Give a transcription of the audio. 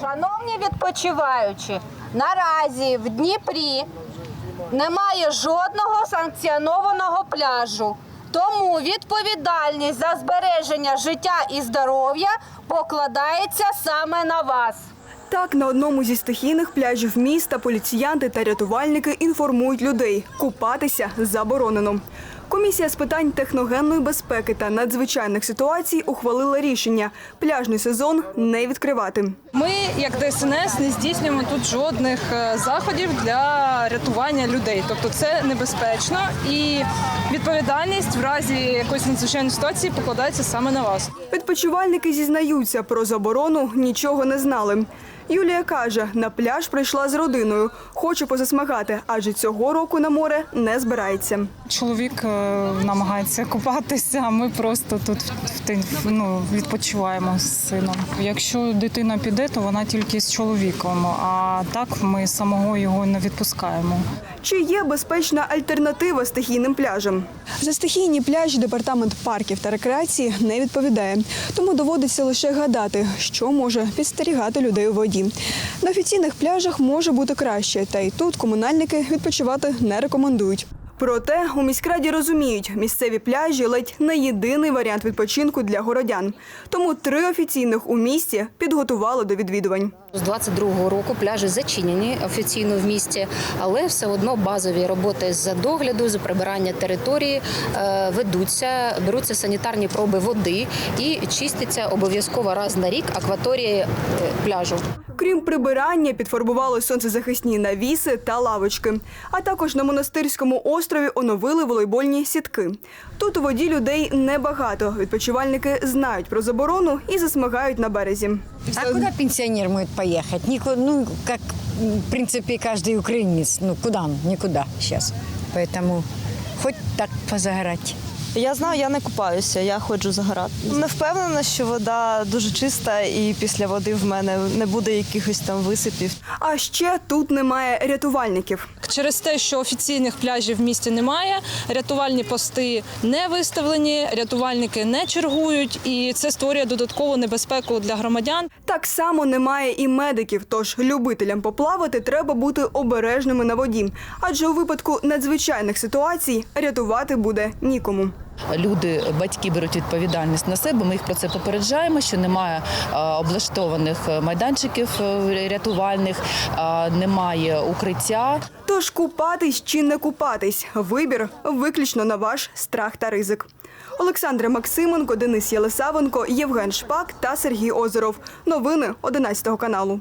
Шановні відпочиваючі, наразі в Дніпрі немає жодного санкціонованого пляжу. Тому відповідальність за збереження життя і здоров'я покладається саме на вас. Так, на одному зі стихійних пляжів міста поліціянти та рятувальники інформують людей – купатися заборонено. Комісія з питань техногенної безпеки та надзвичайних ситуацій ухвалила рішення – пляжний сезон не відкривати. Ми, як ДСНС, не здійснюємо тут жодних е, заходів для рятування людей. Тобто це небезпечно і відповідальність в разі якоїсь надзвичайної ситуації покладається саме на вас. Відпочивальники зізнаються, про заборону нічого не знали. Юлія каже, на пляж прийшла з родиною. Хоче позасмагати, адже цього року на море не збирається. Чоловік е, намагається купатися, а ми просто тут ну, відпочиваємо з сином. Якщо дитина піде, то вона тільки з чоловіком, а так ми самого його не відпускаємо. Чи є безпечна альтернатива стихійним пляжам? За стихійні пляжі департамент парків та рекреації не відповідає, тому доводиться лише гадати, що може підстерігати людей у воді. На офіційних пляжах може бути краще, та й тут комунальники відпочивати не рекомендують. Проте у міськраді розуміють, місцеві пляжі ледь не єдиний варіант відпочинку для городян. Тому три офіційних у місті підготували до відвідувань. З 22-го року пляжі зачинені офіційно в місті, але все одно базові роботи з догляду, з прибирання території е, ведуться, беруться санітарні проби води і чиститься обов'язково раз на рік акваторії е, пляжу. Крім прибирання, підфарбували сонцезахисні навіси та лавочки. А також на монастирському острові оновили волейбольні сітки. Тут у воді людей небагато. Відпочивальники знають про заборону і засмагають на березі. А куда пенсионер может поехать? Никуда, ну, как, в принципе, каждый украинец. Ну, куда он? Никуда сейчас. Поэтому хоть так позагорать. Я знаю, я не купаюся, я ходжу загорати. Не впевнена, що вода дуже чиста, і після води в мене не буде якихось там висипів. А ще тут немає рятувальників. Через те, що офіційних пляжів в місті немає, рятувальні пости не виставлені, рятувальники не чергують, і це створює додаткову небезпеку для громадян. Так само немає і медиків, тож любителям поплавати треба бути обережними на воді. Адже у випадку надзвичайних ситуацій рятувати буде нікому. Люди, батьки беруть відповідальність на себе. Ми їх про це попереджаємо, що немає е, облаштованих майданчиків е, рятувальних, е, немає укриття. Тож купатись чи не купатись вибір виключно на ваш страх та ризик. Олександра Максименко, Денис Єлисавенко, Євген Шпак та Сергій Озеров. Новини 11 каналу.